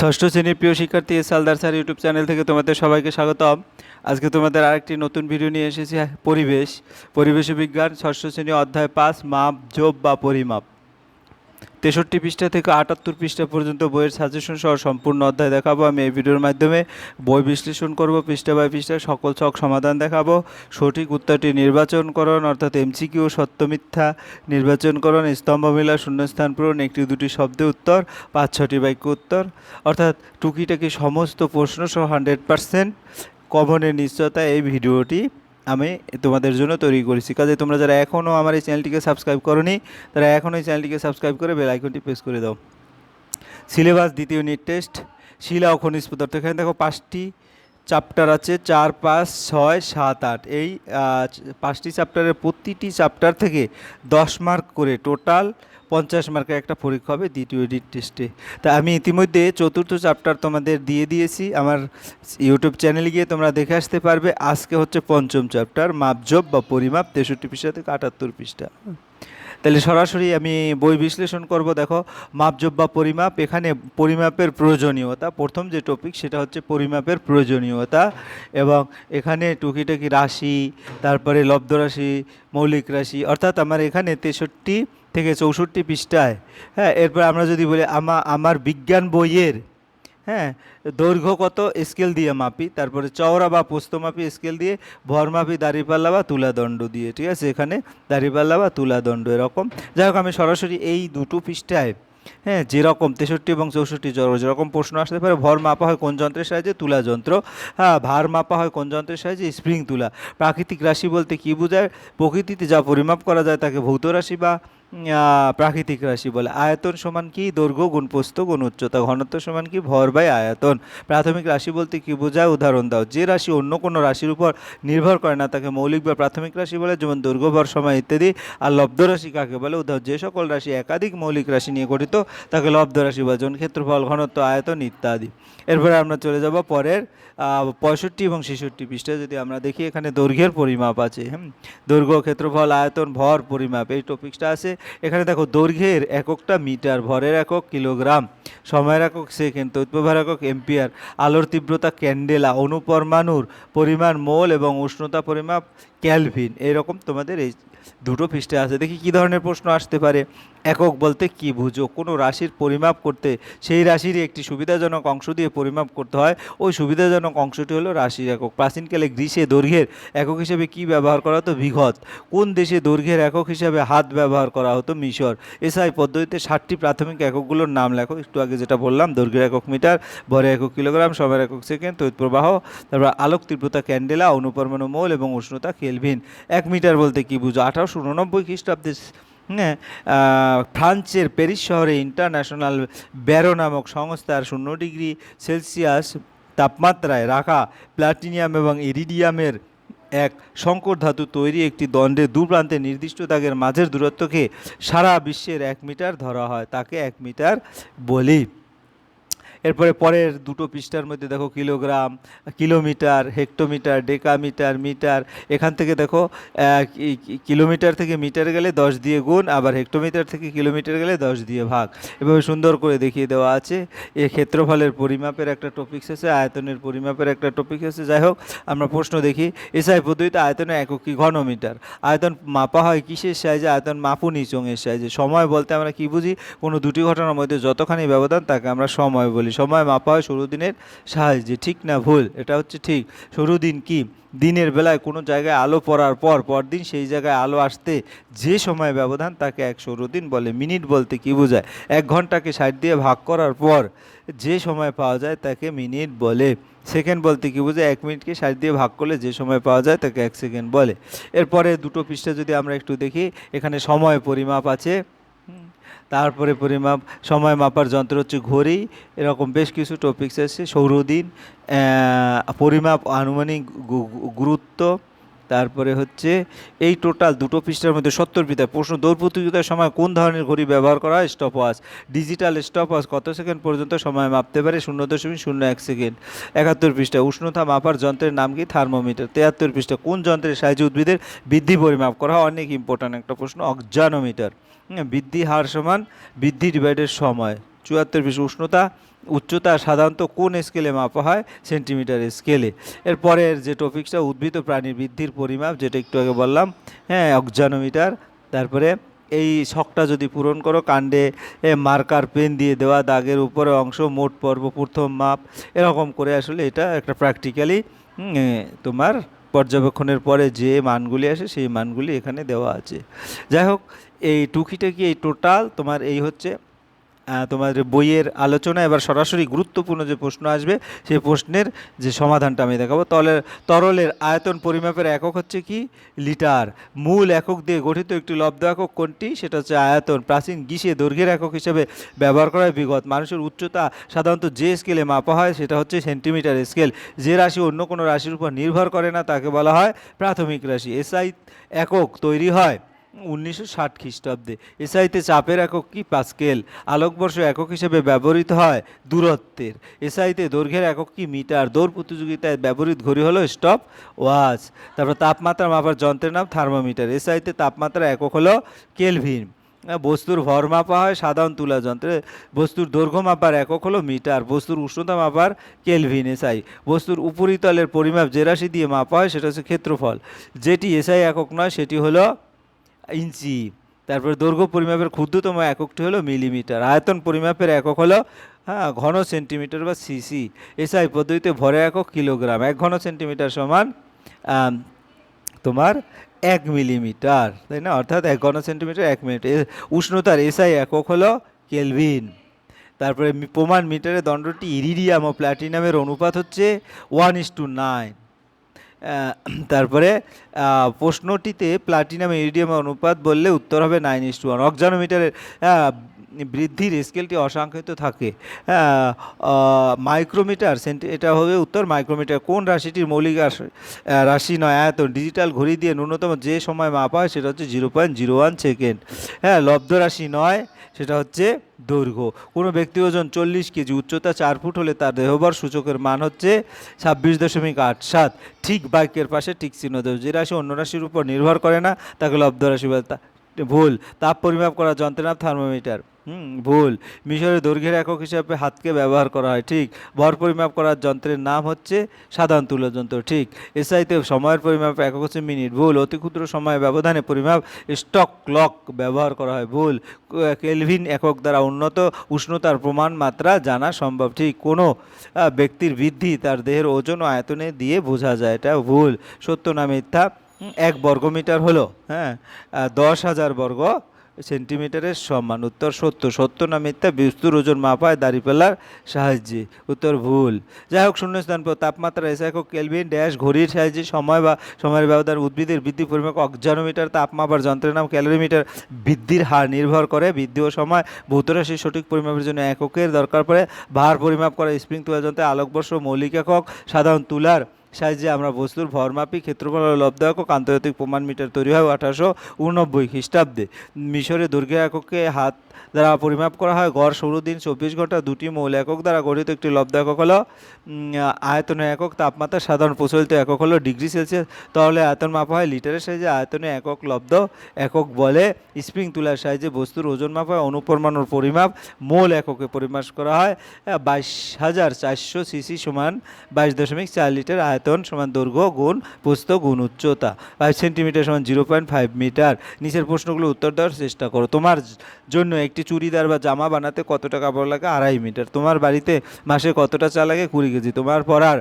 ষষ্ঠ শ্রেণির প্রিয় শিক্ষার্থী এস আলদার স্যার ইউটিউব চ্যানেল থেকে তোমাদের সবাইকে স্বাগতম। আজকে তোমাদের আরেকটি নতুন ভিডিও নিয়ে এসেছি পরিবেশ। পরিবেশ বিজ্ঞান, ষষ্ঠ শ্রেণি অধ্যায় পাঁচ, মাপ যোগ বা পরিমাপ। তেষট্টি পৃষ্ঠা থেকে আটাত্তর পৃষ্ঠা পর্যন্ত বইয়ের সাজেশন সহ সম্পূর্ণ অধ্যায় দেখাবো। আমি এই ভিডিওর মাধ্যমে বই বিশ্লেষণ করব, পৃষ্ঠা বাই পৃষ্ঠা সকল ছক সমাধান দেখাবো। সঠিক উত্তরটি নির্বাচনকরণ, অর্থাৎ এমসিকিউ সত্য মিথ্যা নির্বাচনকরণ স্তম্ভ মিলা শূন্যস্থান পূরণ, একটি দুটি শব্দে উত্তর, পাঁচ ছটি বাক্য উত্তর। অর্থাৎ টুকিটাকি সমস্ত প্রশ্ন সহ হান্ড্রেড পার্সেন্ট কমনের নিশ্চয়তা এই ভিডিওটি আমি তোমাদের জন্য তৈরি করেছি। কাজে তোমরা যারা এখনও আমার এই চ্যানেলটিকে সাবস্ক্রাইব করনি, তারা এখনও এই চ্যানেলটিকে সাবস্ক্রাইব করে বেল আইকনটি প্রেস করে দাও। সিলেবাস দ্বিতীয় ইউনিট টেস্ট শিলা ও খনিজ পদার্থ। এখানে দেখো পাঁচটি চ্যাপ্টার আছে, চার, পাঁচ, ছয়, সাত, আট। এই পাঁচটি চ্যাপ্টারের প্রতিটি চ্যাপ্টার থেকে দশ মার্ক করে টোটাল পঞ্চাশ মার্কের একটা পরীক্ষা হবে দ্বিতীয় এডিট টেস্টে। তা আমি ইতিমধ্যে চতুর্থ চ্যাপ্টার তোমাদের দিয়ে দিয়েছি। আমার ইউটিউব চ্যানেলে গিয়ে তোমরা দেখে আসতে পারবে। আজকে হচ্ছে পঞ্চম চ্যাপ্টার মাপজোব বা পরিমাপ তেষট্টি পৃষ্ঠা থেকে আটাত্তর পৃষ্ঠা। তাহলে সরাসরি আমি বই বিশ্লেষণ করব। দেখো মাপজোব বা পরিমাপ, এখানে পরিমাপের প্রয়োজনীয়তা। প্রথম যে টপিক সেটা হচ্ছে পরিমাপের প্রয়োজনীয়তা এবং এখানে টুকিটাকি রাশি, তারপরে লব্ধ রাশি, মৌলিক রাশি, অর্থাৎ আমার এখানে তেষট্টি থেকে চৌষট্টি পৃষ্ঠায় হ্যাঁ এরপর আমরা যদি বলি আমা, আমার বিজ্ঞান বইয়ের হ্যাঁ দৈর্ঘ্য কত? স্কেল দিয়ে মাপি, তারপরে চওড়া বা পোস্ত মাপি, স্কেল দিয়ে ভর মাপি, দাঁড়িপাল্লা বা তুলাদণ্ড দিয়ে, ঠিক আছে? এখানে দাঁড়িপাল্লা বা তুলাদণ্ড এরকম। যাই হোক, আমি সরাসরি এই দুটো পৃষ্ঠায় হ্যাঁ যেরকম তেষট্টি এবং চৌষট্টি যেরকম প্রশ্ন আসতে পারে, ভর মাপা হয় কোন যন্ত্রের সাহায্যে? তুলা যন্ত্র। হ্যাঁ ভার মাপা হয় কোন যন্ত্রের সাহায্যে? স্প্রিং তুলা। প্রাকৃতিক রাশি বলতে কী বোঝায়? প্রকৃতিতে যা পরিমাপ করা যায় তাকে ভৌত রাশি বা প্রাকৃতিক রাশি বলে। আয়তন সমান কি? দৈর্ঘ্য গুণ গুণ উচ্চতা ঘনত্ব সমান কি? ভর বাই আয়তন। প্রাথমিক রাশি বলতে কি বোঝায়? উদাহরণ দাও। যে রাশি অন্য কোনো রাশির উপর নির্ভর করে না, তাকে মৌলিক বা প্রাথমিক রাশি বলে, যেমন দৈর্ঘ্য, ভর, সময় ইত্যাদি। আর লব্ধ রাশি কাকে বলে? উদাহরণ, যে সকল রাশি একাধিক মৌলিক রাশি নিয়ে গঠিত, তাকে লব্ধ রাশি বলে, যেমন ক্ষেত্রফল, ঘনত্ব, আয়তন ইত্যাদি। এরপরে আমরা চলে যাব পরের পঁয়ষট্টি এবং ছেষট্টি পৃষ্ঠায়। যদি আমরা দেখি, এখানে দৈর্ঘ্যের পরিমাপ আছে। হুম? দৈর্ঘ্য, ক্ষেত্রফল, আয়তন, ভর, পরিমাপ, এই টপিকসটা আছে। এখানে দেখো দৈর্ঘ্যের এককটা মিটার, ভরের একক কিলোগ্রাম, সময়ের একক সেকেন্ড তৈতপ্রভার একক এম্পিয়ার, আলোর তীব্রতা ক্যান্ডেলা, অনুপরমাণুর পরিমাণ মোল এবং উষ্ণতা পরিমাপ ক্যালভিন, এরকম তোমাদের এই দুটো পৃষ্ঠে আছে। দেখি কী ধরনের প্রশ্ন আসতে পারে। একক বলতে কি বুঝো? কোনো রাশির পরিমাপ করতে সেই রাশির একটি সুবিধাজনক অংশ দিয়ে পরিমাপ করতে হয়। ওই সুবিধাজনক অংশটি হলো রাশির একক। প্রাচীনকালে গ্রীষে দৈর্ঘ্যের একক হিসেবে কি ব্যবহার করা হতো? বিঘত কোন দেশে দৈর্ঘ্যের একক হিসেবে হাত ব্যবহার করা হতো? মিশর। এসআই পদ্ধতিতে ষাটটি প্রাথমিক এককগুলোর নাম লেখো। একটু আগে যেটা বললাম, দৈর্ঘ্যের একক মিটার ভরের একক কিলোগ্রাম সময়ের একক সেকেন্ড, তড়িৎ প্রবাহ, তারপর আলোক তীব্রতা, ক্যান্ডেলা, অনুপরমাণু মোল এবং উষ্ণতা কেলভিন। এক মিটার বলতে কি বুঝো? আঠারোশো উননব্বই খ্রিস্টাব্দে হ্যাঁ ফ্রান্সের প্যারিস শহরে ইন্টারন্যাশনাল ব্যারো নামক সংস্থার শূন্য ডিগ্রি সেলসিয়াস তাপমাত্রায় রাখা প্লাটিনিয়াম এবং ইরিডিয়ামের এক সংকর ধাতু তৈরি একটি দণ্ডের দু প্রান্তে নির্দিষ্ট দাগের মাঝের দূরত্বকে সারা বিশ্বের এক মিটার ধরা হয়। তাকে এক মিটার বলি। এরপরে পরের দুটো পৃষ্ঠার মধ্যে দেখো kilogram, kilometre, hectometre, decametre, metre. এখান থেকে দেখো কিলোমিটার থেকে মিটার গেলে দশ দিয়ে গুণ, আবার হেক্টোমিটার থেকে কিলোমিটার গেলে দশ দিয়ে ভাগ। এভাবে সুন্দর করে দেখিয়ে দেওয়া আছে। এ ক্ষেত্রফলের পরিমাপের একটা টপিক্স আছে, আয়তনের পরিমাপের একটা টপিক আছে। যাই হোক, আমরা প্রশ্ন দেখি। এসআই পদ্ধতিতে আয়তনের একক কি? ঘনমিটার। আয়তন মাপা হয় কিসের সাইজে আয়তন মাপুনি চোঙের সাইজে সময় বলতে আমরা কি বুঝি? কোনো দুটি ঘটনার মধ্যে যতখানি ব্যবধান, তাকে আমরা সময় বলি। সময় মাপা হয় শুরু দিনের সাহায্যে ঠিক না ভুল, এটা হচ্ছে ঠিক। শুরু দিন কি? দিনের বেলায় কোনো জায়গায় আলো পড়ার পর, পরদিন সেই জায়গায় আলো আসতে যে সময় ব্যবধান তাকে এক সরু দিন বলে। মিনিট বলতে কি বোঝায়? এক ঘন্টাকে ষাট দিয়ে ভাগ করার পর যে সময় পাওয়া যায় তাকে মিনিট বলে। সেকেন্ড বলতে কি বোঝায়? এক মিনিটকে ষাট দিয়ে ভাগ করলে যে সময় পাওয়া যায় তাকে এক সেকেন্ড বলে। এরপরে দুটো পৃষ্ঠা যদি আমরা একটু দেখি, এখানে সময় পরিমাপ আছে। তারপরে পরিমাপ, সময় মাপার যন্ত্র হচ্ছে ঘড়ি, এরকম বেশ কিছু টপিকস আছে, সৌরদিন পরিমাপ, আনুমানিক গুরুত্ব তারপরে হচ্ছে এই টোটাল দুটো পৃষ্ঠার মধ্যে সত্তর পৃষ্ঠা। প্রশ্ন দৌড় প্রতিযোগিতার সময় কোন ধরনের ঘড়ি ব্যবহার করা হয়? Stop watch digital stop watch কত সেকেন্ড পর্যন্ত সময় মাপতে পারে? শূন্য দশমিক শূন্য এক সেকেন্ড। একাত্তর পৃষ্ঠা উষ্ণতা মাপার যন্ত্রের নাম কি? থার্মোমিটার। তেহাত্তর পৃষ্ঠা কোন যন্ত্রের সাহায্যে উদ্ভিদের বৃদ্ধি পরিমাপ করা হয়? অনেক ইম্পর্ট্যান্ট একটা প্রশ্ন অক্সানোমিটার। হুম, বৃদ্ধি হার সমান বৃদ্ধি ডিভাইডের সময়। চুয়াত্তর পৃষ্ঠা উষ্ণতা, উচ্চতা সাধারণত কোন স্কেলে মাপা হয়? সেন্টিমিটার স্কেলে এরপরের যে টপিকসটা উদ্ভিদ প্রাণীর বৃদ্ধির পরিমাপ, যেটা একটু আগে বললাম হ্যাঁ অক্সানোমিটার তারপরে এই শখটা যদি পূরণ করো, কাণ্ডে মার্কার পেন দিয়ে দেওয়া, দাগের উপরে অংশ, মোট পর্ব, প্রথম মাপ, এরকম করে আসলে এটা একটা প্র্যাকটিক্যালি তোমার পর্যবেক্ষণের পরে যে মানগুলি আসে, সেই মানগুলি এখানে দেওয়া আছে। যাই হোক, এই টুকিটাকি, এই টোটাল তোমার এই হচ্ছে তোমার বইয়ের আলোচনা এবার সরাসরি গুরুত্বপূর্ণ যে প্রশ্ন আসবে, সেই প্রশ্নের যে সমাধানটা আমি দেখাবো। তলের, তরলের আয়তন পরিমাপের একক হচ্ছে কি? লিটার। মূল একক দিয়ে গঠিত একটি লব্ধ একক কোনটি? সেটা হচ্ছে আয়তন। প্রাচীন গ্রীষে দৈর্ঘ্যের একক হিসেবে ব্যবহার করা হয় বিগত। মানুষের উচ্চতা সাধারণত যে স্কেলে মাপা হয়, সেটা হচ্ছে সেন্টিমিটার স্কেল। যে রাশি অন্য কোনো রাশির উপর নির্ভর করে না, তাকে বলা হয় প্রাথমিক রাশি। এসআই একক তৈরি হয়। উনিশশো ষাট খ্রিস্টাব্দে এসআইতে চাপের একক কি, পাস্কেল? আলোকবর্ষ একক হিসেবে ব্যবহৃত হয় দূরত্বের। এসআইতে দৈর্ঘ্যের একক কি, মিটার? দৌড় প্রতিযোগিতায় ব্যবহৃত ঘড়ি হলো স্টপ ওয়াচ। তারপর তাপমাত্রা মাপার যন্ত্রের নাম থার্মোমিটার। এসআইতে তাপমাত্রা একক হলো কেলভিন। বস্তুর ভর মাপা হয় সাধারণ তুলা যন্ত্রে। বস্তুর দৈর্ঘ্য মাপার একক হলো মিটার। বস্তুর উষ্ণতা মাপার কেলভিন, এসআই। বস্তুর উপরিতলের পরিমাপ যে রাশি দিয়ে মাপা হয় সেটা হচ্ছে ক্ষেত্রফল। যেটি এসআই একক নয়, সেটি হলো ইঞ্চি। তারপরে দৈর্ঘ্য পরিমাপের ক্ষুদ্রতম এককটি হলো মিলিমিটার। আয়তন পরিমাপের একক হলো হ্যাঁ ঘন সেন্টিমিটার বা সিসি। এসআই পদ্ধতিতে ভরের একক কিলোগ্রাম। এক ঘন সেন্টিমিটার সমান তোমার এক মিলিমিটার, তাই না? অর্থাৎ এক ঘন সেন্টিমিটার, এক মিনিট উষ্ণতার এসআই একক হলো কেলভিন। তারপরে প্রমাণ মিটারে দণ্ডটি ইরিডিয়াম ও প্ল্যাটিনামের অনুপাত হচ্ছে ওয়ান ইস টু নাইন। তারপরে প্রশ্নটিতে প্লাটিনাম ইরিডিয়াম অনুপাত বললে উত্তর হবে নাইন ইস টু ওয়ান অক্সানোমিটারের বৃদ্ধির স্কেলটি অসংখ্যিত থাকে। মাইক্রোমিটার, সেন্টি, এটা হবে উত্তর মাইক্রোমিটার। কোন রাশিটির মৌলিক রাশি নয়? আয়তন, ডিজিটাল ঘড়ি দিয়ে ন্যূনতম যে সময় মাপা হয় সেটা হচ্ছে zero point zero one second. হ্যাঁ লব্ধ রাশি নয়, সেটা হচ্ছে দৈর্ঘ্য। কোনো ব্যক্তি ওজন চল্লিশ কেজি, উচ্চতা চার ফুট হলে তার দেহবর সূচকের মান হচ্ছে ছাব্বিশ দশমিক আট সাত। ঠিক বাক্যের পাশে ঠিক চিহ্ন দেব যে রাশি অন্য রাশির উপর নির্ভর করে না, তাকে লব্ধ রাশি বলে ভুল, তাপ পরিমাপ করার যন্ত্রের নাম থার্মোমিটার, হুম, ভুল। মিশরের দৈর্ঘ্যের একক হিসাবে হাতকে ব্যবহার করা হয়, ঠিক। ভর পরিমাপ করার যন্ত্রের নাম হচ্ছে সাধারণ তুলো যন্ত্র, ঠিক। এসআইতে সময়ের পরিমাপ একক হচ্ছে মিনিট, ভুল। অতি ক্ষুদ্র সময় ব্যবধানে পরিমাপ, স্টক ক্লক ব্যবহার করা হয়, ভুল। কেলভিন একক দ্বারা উন্নত উষ্ণতার প্রমাণ মাত্রা জানা সম্ভব, ঠিক। কোনো ব্যক্তির বৃদ্ধি তার দেহের ওজন ও আয়তনে দিয়ে বোঝা যায় এটা ভুল। সত্য না মিথ্যা? এক বর্গমিটার হলো হ্যাঁ দশ হাজার বর্গ সেন্টিমিটারের সমান। উত্তর সত্য সত্য না মিথ্যা, বিস্তুর ওজন মাপায় দাঁড়িপাল্লার সাহায্যে। উত্তর ভুল। যাই হোক, শূন্যস্থান পর তাপমাত্রা এসে একক কেলভিন ড্যাশ, ঘড়ির সাহায্যে সময় বা, সময়ের ব্যবধান, উদ্ভিদের বৃদ্ধি পরিমাপ, অক্সানোমিটার তাপ মাপার যন্ত্রের নাম, ক্যালোরিমিটার, বৃদ্ধির হার নির্ভর করে বৃদ্ধি ও সময়, ভৌতরাশির সঠিক পরিমাপের জন্য এককের দরকার পড়ে। ভার পরিমাপ করা, স্প্রিং তুলা যন্ত্রে আলোকবর্ষ, মৌলিক একক, সাধারণ তুলার সাহায্যে আমরা বস্তুর ভরমাপি ক্ষেত্রফল লব্ধ একক আন্তর্জাতিক প্রমাণ মিটার তৈরি হয় আঠারোশো উনব্বই খ্রিস্টাব্দে। মিশরে দৈর্ঘ্য এককে হাত দ্বারা পরিমাপ করা হয়। গড় ষোলো দিন চব্বিশ ঘণ্টা দুটি মৌল একক দ্বারা গঠিত। একটি লব্ধ একক হলো আয়তনের একক তাপমাত্রা সাধারণ প্রচলিত একক হলো ডিগ্রি সেলসিয়াস। তাহলে আয়তন মাপা হয় লিটারের সাহায্যে আয়তনে একক লব্ধ একক বলে। স্প্রিং তুলার সাহায্যে বস্তুর ওজন মাপা হয় অনুপরমাণুর পরিমাপ। মোল এককে পরিমাপ করা হয় বাইশ হাজার চারশো সিসি সমান বাইশ দশমিক চার লিটার আয়তন সমান দৈর্ঘ্য গুণ প্রস্থ গুণ উচ্চতা। ফাইভ সেন্টিমিটার সমান জিরো পয়েন্ট ফাইভ মিটার। নিচের প্রশ্নগুলো উত্তর দেওয়ার চেষ্টা করো। তোমার জন্য একটি চুড়িদার বা জামা বানাতে কত টাকা কাপড় লাগে? আড়াই মিটার। তোমার বাড়িতে মাসে কতটা চা লাগে? কুড়ি কেজি। তোমার পড়ার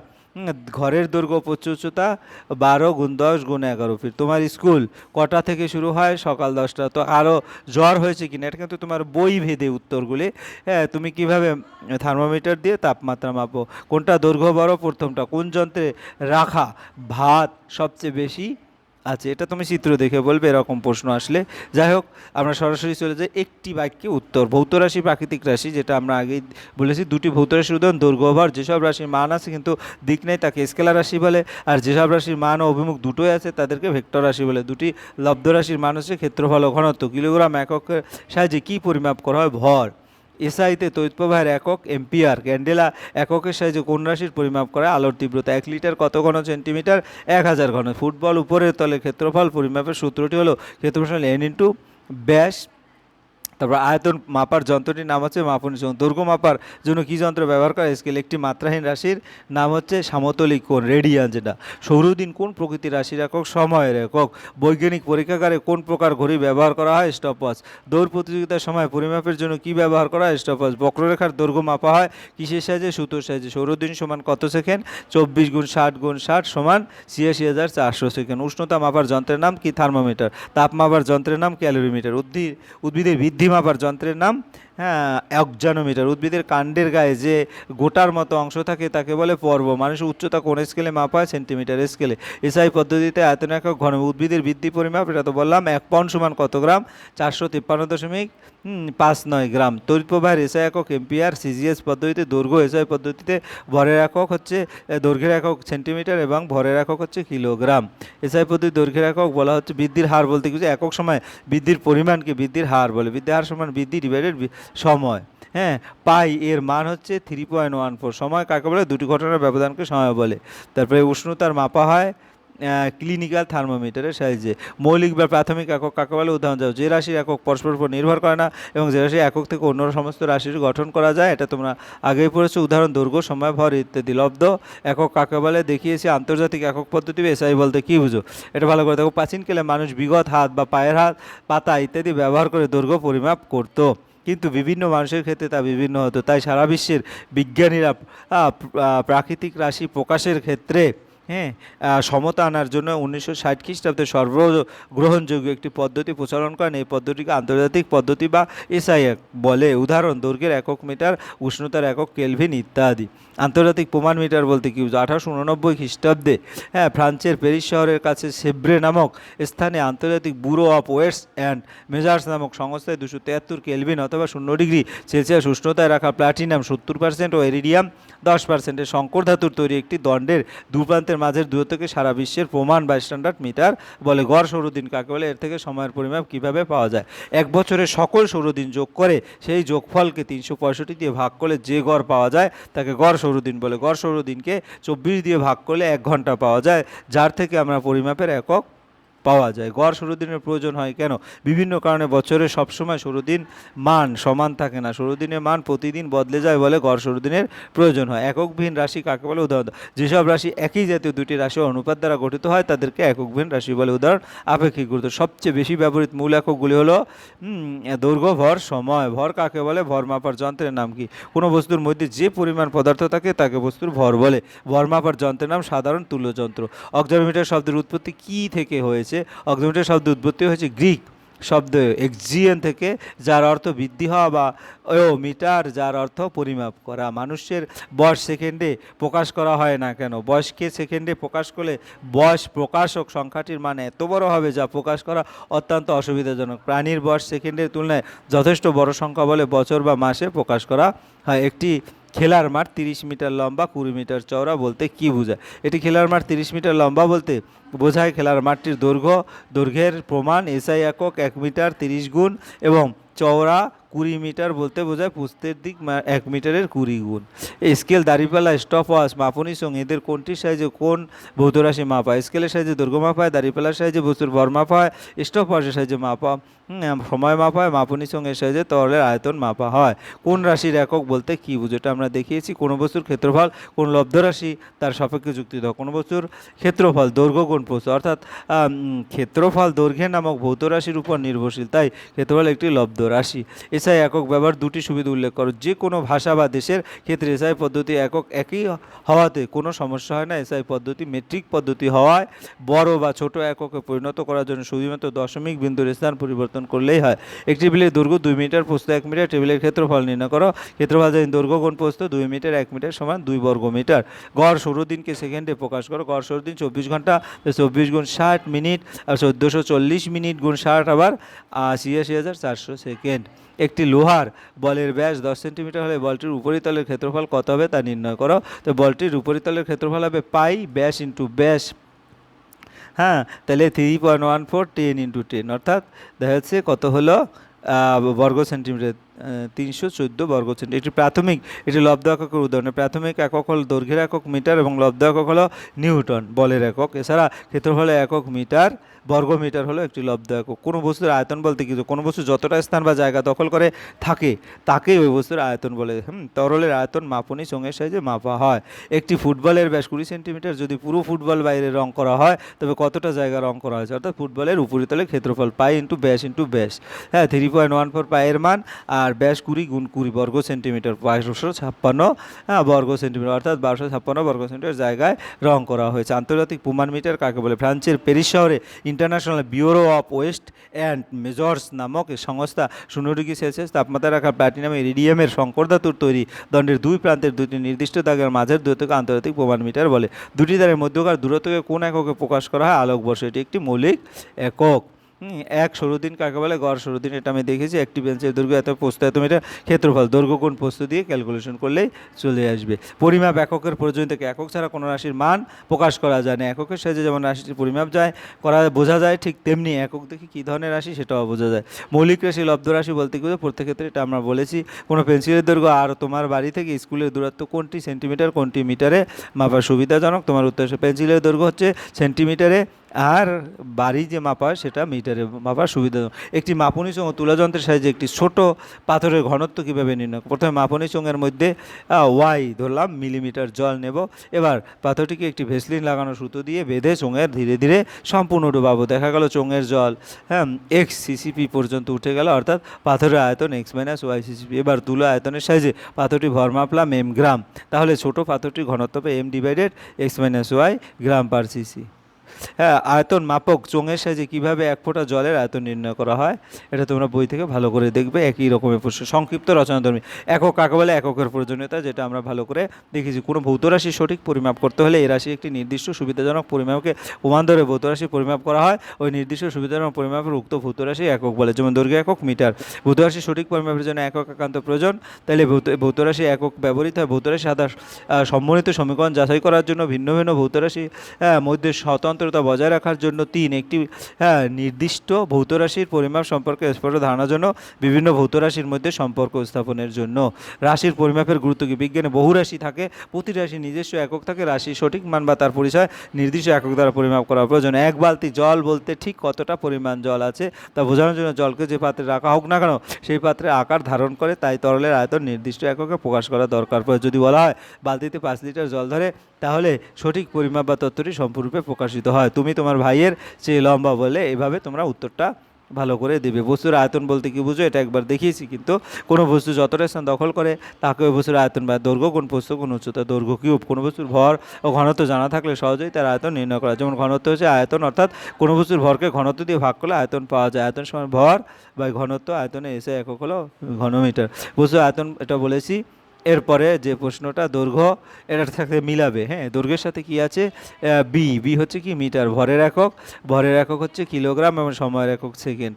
ঘরের দৈর্ঘ্য প্রচুর উচ্চতা বারো গুণ দশ গুণ এগারো ফিট তোমার স্কুল কটা থেকে শুরু হয়? সকাল দশটা। তো আরও জ্বর হয়েছে কিনা? এটা কিন্তু তোমার বই ভেদে উত্তরগুলি। হ্যাঁ তুমি কীভাবে থার্মোমিটার দিয়ে তাপমাত্রা মাপো? কোনটা দৈর্ঘ্য বড়? প্রথমটা কোন যন্ত্রে রাখা ভাত সবচেয়ে বেশি আছে এটা তুমি চিত্র দেখে বলবে, এরকম প্রশ্ন আসলে। যাই হোক, আমরা সরাসরি চলে যাই একটি বাক্যে উত্তর। ভৌত রাশি, প্রাকৃতিক রাশি, যেটা আমরা আগেই বলেছি, দুটি ভৌত রাশির উদাহরণ, দৈর্ঘ্য, ভর, যেসব রাশির মান আছে কিন্তু দিক নেই, তাকে স্কেলার রাশি বলে। আর যেসব রাশির মান ও অভিমুখ দুটোই আছে, তাদেরকে ভেক্টর রাশি বলে। দুটি লব্ধ রাশির মান হচ্ছে ক্ষেত্রফল ঘনত্ব। কিলোগ্রাম এককের সাহায্যে কী পরিমাপ করা হয়? ভর। এসআইতে তড়িৎ প্রবাহের একক এম্পিয়ার ক্যান্ডেলা এককের সাহায্যে কোন রাশির পরিমাপ করা? আলোর তীব্রতা এক লিটার, কত ঘন সেন্টিমিটার? এক হাজার ঘন। ফুটবল উপরের তলে ক্ষেত্রফল পরিমাপের সূত্রটি হলো ক্ষেত্রফল এন ইন্টু ব্যাস তারপর আয়তন মাপার যন্ত্রটির নাম হচ্ছে মাপনী যন্ত্র দৈর্ঘ্য মাপার জন্য কী যন্ত্র ব্যবহার করা স্কেল একটি মাত্রাহীন রাশির নাম হচ্ছে সামতলিক কোণ রেডিয়ান যেটা। সৌরদিন কোন প্রকৃতির রাশির একক, সময়ের একক। বৈজ্ঞানিক পরীক্ষাগারে কোন প্রকার ঘড়ি ব্যবহার করা হয়? স্টপওয়াচ দৌড় প্রতিযোগিতার সময় পরিমাপের জন্য কি ব্যবহার করা হয়? স্টপওয়াচ বক্ররেখার দৈর্ঘ্য মাপা হয় কিসের সাহায্যে? সুতোর সাহায্যে। সৌরদিন সমান কত সেকেন্ড? চব্বিশ গুণ ষাট গুণ ষাট সমান ছিয়াশি হাজার চারশো সেকেন্ড। উষ্ণতা মাপার যন্ত্রের নাম কি? থার্মোমিটার তাপ মাপার যন্ত্রের নাম ক্যালোরিমিটার। উদ্ভিদ উদ্ভিদের বৃদ্ধি মাপার যন্ত্রের নাম হ্যাঁ অক্সানোমিটার উদ্ভিদের কাণ্ডের গায়ে যে গোটার মতো অংশ থাকে তাকে বলে পর্ব। মানুষের উচ্চতা কোন স্কেলে মাপা হয়? সেন্টিমিটার স্কেলে এসআই পদ্ধতিতে আয়তন একক ঘন উদ্ভিদের বৃদ্ধি পরিমাপ, এটা তো বললাম, এক পাউন্ড সমান কত গ্রাম? চারশো তিপ্পান্ন দশমিক পাঁচ নয় গ্রাম। তড়িৎ প্রবাহের এসআই একক এম্পিয়ার সিজিএস পদ্ধতিতে দৈর্ঘ্য এসআই পদ্ধতিতে ভরের একক হচ্ছে দৈর্ঘ্যের একক সেন্টিমিটার এবং ভরের একক হচ্ছে কিলোগ্রাম। এসআই পদ্ধতি দৈর্ঘ্যের একক বলা হচ্ছে বৃদ্ধির হার বলতে কিছু। একক সময় বৃদ্ধির পরিমাণকে বৃদ্ধির হার বলে। বৃদ্ধির হার সমান বৃদ্ধি ডিভাইডেড সময়। হ্যাঁ পাই এর মান হচ্ছে থ্রি পয়েন্ট ওয়ান ফোর সময় কাকে বলে? দুটি ঘটনার ব্যবধানকে সময় বলে। তারপরে উষ্ণতার মাপা হয় ক্লিনিক্যাল থার্মোমিটারের সাহায্যে। মৌলিক বা প্রাথমিক একক কাকে বলে? উদাহরণ যাও যে রাশির একক পরস্পর উপর নির্ভর করে না এবং যে রাশির একক থেকে অন্য সমস্ত রাশির গঠন করা যায়, এটা তোমরা আগেই পড়েছো। উদাহরণ, দৈর্ঘ্য, সময়, ভর ইত্যাদি। লব্ধ একক কাকে বলে? দেখিয়েছি আন্তর্জাতিক একক পদ্ধতি এসআই বলতে কী বুঝো? এটা ভালো করে দেখো। প্রাচীনকালে মানুষ বিগত হাত বা পায়ের হাত, পাতা ইত্যাদি ব্যবহার করে দৈর্ঘ্য পরিমাপ করতো। কিন্তু বিভিন্ন মানুষের ক্ষেত্রে তা বিভিন্ন হতো। তাই সারা বিশ্বের বিজ্ঞানীরা প্রাকৃতিক রাশি প্রকাশের ক্ষেত্রে হ্যাঁ সমতা আনার জন্য উনিশশো ষাট খ্রিস্টাব্দে সর্বগ্রহণযোগ্য একটি পদ্ধতি প্রচলন করেন। এই পদ্ধতিকে আন্তর্জাতিক পদ্ধতি বা এসআই বলে। উদাহরণ, দৈর্ঘ্যের একক মিটার, উষ্ণতার একক কেলভিন ইত্যাদি। আন্তর্জাতিক প্রমাণ মিটার বলতে কি আঠারোশো উননব্বই খ্রিস্টাব্দে হ্যাঁ ফ্রান্সের প্যারিস শহরের কাছে সেব্রে নামক স্থানে আন্তর্জাতিক bureau of weights and measures নামক সংস্থায় দুশো তেহাত্তর কেলভিন অথবা শূন্য ডিগ্রি সেলসিয়াস উষ্ণতায় রাখা প্লাটিনাম সত্তর পার্সেন্ট ও এরিডিয়াম দশ পার্সেন্টের শঙ্কর ধাতুর তৈরি একটি দণ্ডের দু প্রান্তের মাঝের দূরত্বকে সারা বিশ্বের প্রমাণ বা স্ট্যান্ডার্ড মিটার বলে গড় সৌরদিন কাকে বলে? এর থেকে সময়ের পরিমাপ কীভাবে পাওয়া যায়? এক বছরের সকল সৌরদিন যোগ করে সেই যোগফলকে তিনশো পঁয়ষট্টি দিয়ে ভাগ করলে যে গড় পাওয়া যায়, তাকে গড় সৌরদিন বলে। গড় সৌরদিনকে চব্বিশ দিয়ে ভাগ করলে এক ঘণ্টা পাওয়া যায়, যার থেকে আমরা পরিমাপের একক পাওয়া যায়। গড় সৌরদিনের প্রয়োজন হয় কেন? বিভিন্ন কারণে বছরে সবসময় সৌরদিন মান সমান থাকে না। সৌরদিনের মান প্রতিদিন বদলে যায় বলে গড় সৌরদিনের প্রয়োজন হয়। এককবিহীন রাশি কাকে বলে? উদাহরণ, যেসব রাশি একই জাতীয় দুটি রাশি অনুপাত দ্বারা গঠিত হয়, তাদেরকে এককবিহীন রাশি বলে উদাহরণ, আপেক্ষিক গুরুত্ব। সবচেয়ে বেশি ব্যবহৃত মূল এককগুলি হলো দৈর্ঘ্য, ভর, সময়। ভর কাকে বলে? ভর মাপার যন্ত্রের নাম কি? কোনো বস্তুর মধ্যে যে পরিমাণ পদার্থ থাকে, তাকে বস্তুর ভর বলে। ভর মাপার যন্ত্রের নাম সাধারণ তুল্য যন্ত্র। অক্সিমিটার শব্দের উৎপত্তি কি থেকে হয়েছে? অক্সিমিটার শব্দ উৎপত্তি হয়েছে গ্রিক শব্দ এক্সিএন থেকে, যার অর্থ বৃদ্ধি হওয়া বা ও মিটার যার অর্থ পরিমাপ করা। মানুষের বয়স সেকেন্ডে প্রকাশ করা হয় না কেন? বয়সকে সেকেন্ডে প্রকাশ করলে বয়স প্রকাশক সংখ্যাটির মান এত বড় হবে যা প্রকাশ করা অত্যন্ত অসুবিধাজনক। প্রাণীর বয়স সেকেন্ডের তুলনায় যথেষ্ট বড় সংখ্যা বলে বছর বা মাসে প্রকাশ করা হয়। একটি খেলার মাঠ তিরিশ মিটার লম্বা, কুড়ি মিটার চওড়া বলতে কি বোঝায়? এটি খেলার মাঠ তিরিশ মিটার লম্বা বলতে বোঝায় খেলার মাঠটির দৈর্ঘ্য, দৈর্ঘ্যের প্রমাণ এসআই একক এক মিটার তিরিশ গুণ এবং চওড়া কুড়ি মিটার বলতে বোঝায় পুস্তের দিক এক মিটারের কুড়ি গুণ। স্কেল দাঁড়িপাল্লা স্টপ ওয়াশ মাপনি সঙ্গে এদের কোনটির সাহায্যে কোন ভৌত রাশি মাপা স্কেলের সাহায্যে দৈর্ঘ্য মাপা হয়, দাঁড়িপাল্লার সাহায্যে বস্তুর ভর মাপা হয় স্টপ ওয়াশের সাহায্যে মাপা সময় মাপা হয়, মাপনি সঙ্গে সাহায্যে তরলের আয়তন মাপা হয়। কোন রাশির একক বলতে কি বুঝো? এটা আমরা দেখিয়েছি। কোনো বস্তুর ক্ষেত্রফল, কোন লব্ধ রাশি, তার সাপেক্ষে যুক্তি দাও। কোনো বস্তুর ক্ষেত্রফল দৈর্ঘ্য কোন প্রস্থ, অর্থাৎ ক্ষেত্রফল দৈর্ঘ্যের নামক ভৌত রাশির উপর নির্ভরশীল, তাই ক্ষেত্রফল একটি লব্ধ রাশি। এসআই একক ব্যবহার দুটি সুবিধা উল্লেখ করো। যে কোনো ভাষা বা দেশের ক্ষেত্রে এসআই পদ্ধতি একক একই হওয়াতে কোনো সমস্যা হয় না। এসআই পদ্ধতি মেট্রিক পদ্ধতি হওয়ায় বড় বা ছোট এককে পরিণত করার জন্য শুধুমাত্র দশমিক বিন্দুর স্থান পরিবর্তন করলেই হয়। একটি টেবিলের দৈর্ঘ্য দুই মিটার, প্রস্থ এক মিটার, টেবিলের ক্ষেত্রফল নির্ণয় করো। ক্ষেত্রফল জানি দৈর্ঘ্য কোণ প্রস্থ দুই মিটার, এক মিটার সমান দুই বর্গ মিটার। গড় সৌরদিনকে সেকেন্ডে প্রকাশ করো। গড় সৌরদিন চব্বিশ ঘণ্টা, চব্বিশ গুণ ষাট মিনিট, আর চোদ্দোশো চল্লিশ মিনিট গুণ ষাট আবার ছিয়াশি হাজার চারশো সেকেন্ড। একটি লোহার বলের ব্যাস দশ সেন্টিমিটার হলে বলটির উপরিতলের ক্ষেত্রফল কত হবে তা নির্ণয় করো। তো বলটির উপরিতলের ক্ষেত্রফল হবে পাই ব্যাস ইন্টু ব্যাস। হ্যাঁ তাহলে three point one four ten into ten অর্থাৎ দেখা যাচ্ছে কত হলো? বর্গ সেন্টিমিটার। তিনশো চোদ্দ বর্গ সেন্টিমিটার এটি প্রাথমিক, এটি লব্ধ এককের উদাহরণ। প্রাথমিক একক হল দৈর্ঘ্যের একক মিটার এবং লব্ধ একক হলো নিউটন, বলের একক। এছাড়া ক্ষেত্রফলের একক মিটার, বর্গ মিটার হলো একটি লব্ধ একক কোনো বস্তুর আয়তন বলতে কিছু কোনো বস্তু যতটা স্থান বা জায়গা দখল করে থাকে, তাকেই ওই বস্তুর আয়তন বলে। হুম, তরলের আয়তন মাপনি চোঙের সাহায্যে মাপা হয়। একটি ফুটবলের ব্যাস কুড়ি সেন্টিমিটার যদি পুরো ফুটবল বাইরে রং করা হয়, তবে কতটা জায়গা রং করা হয়েছে? অর্থাৎ ফুটবলের উপরিতলে ক্ষেত্রফল পাই ইন্টু ব্যাস ইন্টু ব্যাস। হ্যাঁ থ্রি পয়েন্ট ওয়ান ফোর পায়ের মান, আর ব্যাস কুড়ি গুণ কুড়ি বর্গ সেন্টিমিটার, বারোশো ছাপ্পান্ন হ্যাঁ বর্গ সেন্টিমিটার, অর্থাৎ বারোশো ছাপ্পান্ন বর্গ সেন্টিমিটার জায়গায় রং করা হয়েছে। আন্তর্জাতিক প্রমাণ মিটার কাকে বলে? ফ্রান্সের প্যারিস শহরে ইন্টারন্যাশনাল ব্যুরো অফ ওয়েস্ট অ্যান্ড মেজর্স নামক সংস্থা শূন্য ডিগ্রি সেলসিয়াস তাপমাত্রা রাখা প্ল্যাটিনাম ইরিডিয়ামের সংকর ধাতুর তৈরি দণ্ডের দুই প্রান্তের দুটি নির্দিষ্ট দাগের মাঝের দূরত্বকে আন্তর্জাতিক প্রমাণ মিটার বলে। দুটি দাগের মধ্যকার দূরত্বকে কোন এককে প্রকাশ করা হয়? আলোকবর্ষ, এটি একটি মৌলিক একক। এক ষোলো দিন কাকে বলে, গড় ষোলো দিন, এটা আমি দেখেছি। একটি বেঞ্চের দৈর্ঘ্য এত পোস্ত এত মিটার ক্ষেত্রফল, দৈর্ঘ্য কোণ পোস্ত দিয়ে ক্যালকুলেশন করলেই চলে আসবে। পরিমাপ এককের প্রয়োজন থেকে একক ছাড়া কোনো রাশির মান প্রকাশ করা যায় না। এককের সাহায্যে যেমন রাশিটির পরিমাপ যায়, করা, বোঝা যায়, ঠিক তেমনি একক দেখে কী ধরনের রাশি সেটাও বোঝা যায়। মৌলিক রাশি, লব্ধ রাশি বলতে গেলে প্রত্যেক ক্ষেত্রে এটা আমরা বলেছি। কোনো পেন্সিলের দৈর্ঘ্য আর তোমার বাড়ি থেকে স্কুলের দূরত্ব কোনটি সেন্টিমিটার, কোনটি মিটারে মাপা সুবিধাজনক? তোমার উত্তর পেন্সিলের দৈর্ঘ্য হচ্ছে সেন্টিমিটারে আর বাড়ি যে মাপা, সেটা মিটারে মাপার সুবিধা একটি মাপনী চোঙ তুলাযন্ত্রের সাহায্যে একটি ছোট পাথরের ঘনত্ব কীভাবে নির্ণয় প্রথমে মাপনী চোঙের মধ্যে ওয়াই ধরলাম, মিলিমিটার জল নেব। এবার পাথরটিকে একটি ভেসলিন লাগানো সুতো দিয়ে বেঁধে চোঙের ধীরে ধীরে সম্পূর্ণ ডুবাবো। দেখা গেল চোঙের জল হ্যাঁ এক্স সিসিপি পর্যন্ত উঠে গেল, অর্থাৎ পাথরের আয়তন এক্স মাইনাস ওয়াই সিসিপি এবার তুলা আয়তনের সাহায্যে পাথরটি ভর মাপলাম এম গ্রাম। তাহলে ছোট পাথরটির ঘনত্ব m divided x minus y gram per cc হ্যাঁ আয়তন মাপক চোঙের সাহায্যে কীভাবে এক ফোঁটা জলের আয়তন নির্ণয় করা হয় এটা তোমরা বই থেকে ভালো করে দেখবে একই রকমের প্রশ্ন। সংক্ষিপ্ত রচনাধর্মী একক কাকে বলে এককের প্রয়োজনীয়তা যেটা আমরা ভালো করে দেখেছি। কোনো ভৌত রাশির সঠিক পরিমাপ করতে হলে এই রাশি একটি নির্দিষ্ট সুবিধাজনক পরিমাপকে ধরে ভৌত রাশি পরিমাপ করা হয়। ওই নির্দিষ্ট সুবিধাজনক পরিমাপের উক্ত ভৌত রাশি একক বলে যেমন দৈর্ঘ্য একক মিটার। ভৌত রাশির সঠিক পরিমাপের জন্য একক একান্ত প্রয়োজন। তাহলে ভৌত রাশি একক ব্যবহৃত হয়। ভৌত রাশি সাদা আহ, সম্বন্ধিত সমীকরণ যাচাই করার জন্য ভিন্ন ভিন্ন ভৌত রাশি মধ্যে মধ্যে স্বতন্ত্রতা বজায় রাখার জন্য তিন একটি হ্যাঁ, নির্দিষ্ট ভৌত রাশির পরিমাপ সম্পর্কে স্পষ্ট ধারণার জন্য বিভিন্ন ভৌত রাশির মধ্যে সম্পর্ক স্থাপনের জন্য। রাশির পরিমাপের গুরুত্ব কি? বিজ্ঞানে বহু রাশি থাকে প্রতি রাশি নিজস্ব একক থাকে রাশির সঠিক মান বা তার পরিচয় নির্দিষ্ট একক দ্বারা পরিমাপ করা প্রয়োজন। এক বালতি জল বলতে ঠিক কতটা পরিমাণ জল আছে তা বোঝানোর জন্য জলকে যে পাত্রে রাখা হোক না কেন সেই পাত্রে আকার ধারণ করে তাই তরলের আয়তন নির্দিষ্ট এককে প্রকাশ করা দরকার। পড়ে যদি বলা হয় বালতিতে পাঁচ লিটার জল ধরে তাহলে সঠিক পরিমাপ বা তথ্যটি সম্পূর্ণরূপে প্রকাশিত হয়, তুমি তোমার ভাইয়ের চেয়ে লম্বা বলে এভাবে তোমরা উত্তরটা ভালো করে দেবে। বস্তুর আয়তন বলতে কি বুঝো? এটা একবার দেখিয়েছি, কিন্তু কোনো বস্তু যতটা স্থান দখল করে, তাকে ওই বস্তুর আয়তন বা দৈর্ঘ্য, কোন বস্তু, কোন উচ্চতা, দৈর্ঘ্য, কিউব, কোনো বস্তুর ভর ও ঘনত্ব জানা থাকলে সহজেই তার আয়তন নির্ণয় করা। যেমন ঘনত্ব হচ্ছে আয়তন, অর্থাৎ কোনো বস্তুর ভরকে ঘনত্ব দিয়ে ভাগ করলে আয়তন পাওয়া যায়। আয়তন সমান ভর বা ঘনত্ব আয়তনে এসে একক হলো ঘনমিটার। বস্তুর আয়তন এটা বলেছি এরপরে যে প্রশ্নটা, দৈর্ঘ্য, এটার সাথে মিলাবে। হ্যাঁ দৈর্ঘ্যের সাথে কি আছে? বি বি হচ্ছে কি মিটার, ভরের একক। ভরের একক হচ্ছে কিলোগ্রাম এবং সময়ের একক সেকেন্ড।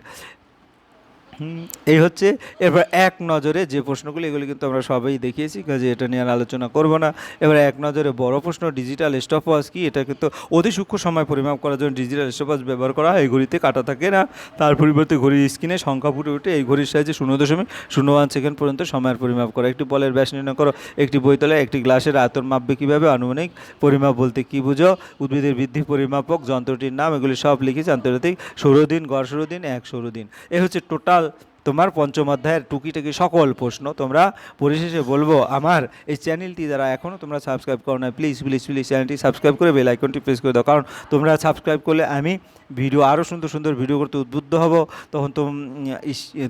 এই হচ্ছে এরপর এক নজরে যে প্রশ্নগুলো, এগুলি কিন্তু আমরা সবাই দেখিয়েছি, কাজে এটা নিয়ে আর আলোচনা করব না। এবার এক নজরে বড় প্রশ্ন ডিজিটাল স্টপওয়াচ কি? এটা কিন্তু অতি সূক্ষ্ম সময় পরিমাপ করার জন্য ডিজিটাল স্টপওয়াচ ব্যবহার করা হয়, এই ঘড়িতে কাটা থাকে না। তার পরিবর্তে ঘড়ির স্ক্রিনে সংখ্যা ফুটে উঠে, এই ঘড়ির সাহায্যে শূন্য দশমিক শূন্য ওয়ান সেকেন্ড পর্যন্ত সময়ের পরিমাপ করা। একটি বলের ব্যাস নির্ণয় করো, একটি বইতলে একটি গ্লাসের আয়তন মাপবে কীভাবে? আনুমানিক পরিমাপ বলতে কি বুঝো? উদ্ভিদের বৃদ্ধি, পরিমাপক, যন্ত্রটির নাম, এগুলি সব লিখেছি, আন্তর্জাতিক সৌরদিন গড় সৌরদিন এক সৌরদিন এ হচ্ছে টোটাল তোমার পঞ্চম অধ্যায়ের টুকিটাকি সকল প্রশ্ন তোমরা পরিশেষে বলব। আমার এই চ্যানেলটি যারা এখনও তোমরা সাবস্ক্রাইব করো না প্লিজ প্লিজ প্লিজ চ্যানেলটি সাবস্ক্রাইব করে বেল আইকনটি প্রেস করে দাও। কারণ তোমরা সাবস্ক্রাইব করলে আমি ভিডিও আরও সুন্দর সুন্দর ভিডিও করতে উদ্বুদ্ধ হব। তখন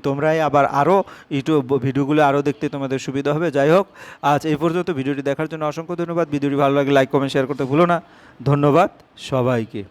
তোমরাই আবার আরও ইউটিউব ভিডিওগুলো আরও দেখতে তোমাদের সুবিধা হবে। যাই হোক, আজ এই পর্যন্ত ভিডিওটি দেখার জন্য অসংখ্য ধন্যবাদ। ভিডিওটি ভালো লাগে লাইক কমেন্ট শেয়ার করতে ভুলো না। ধন্যবাদ সবাইকে।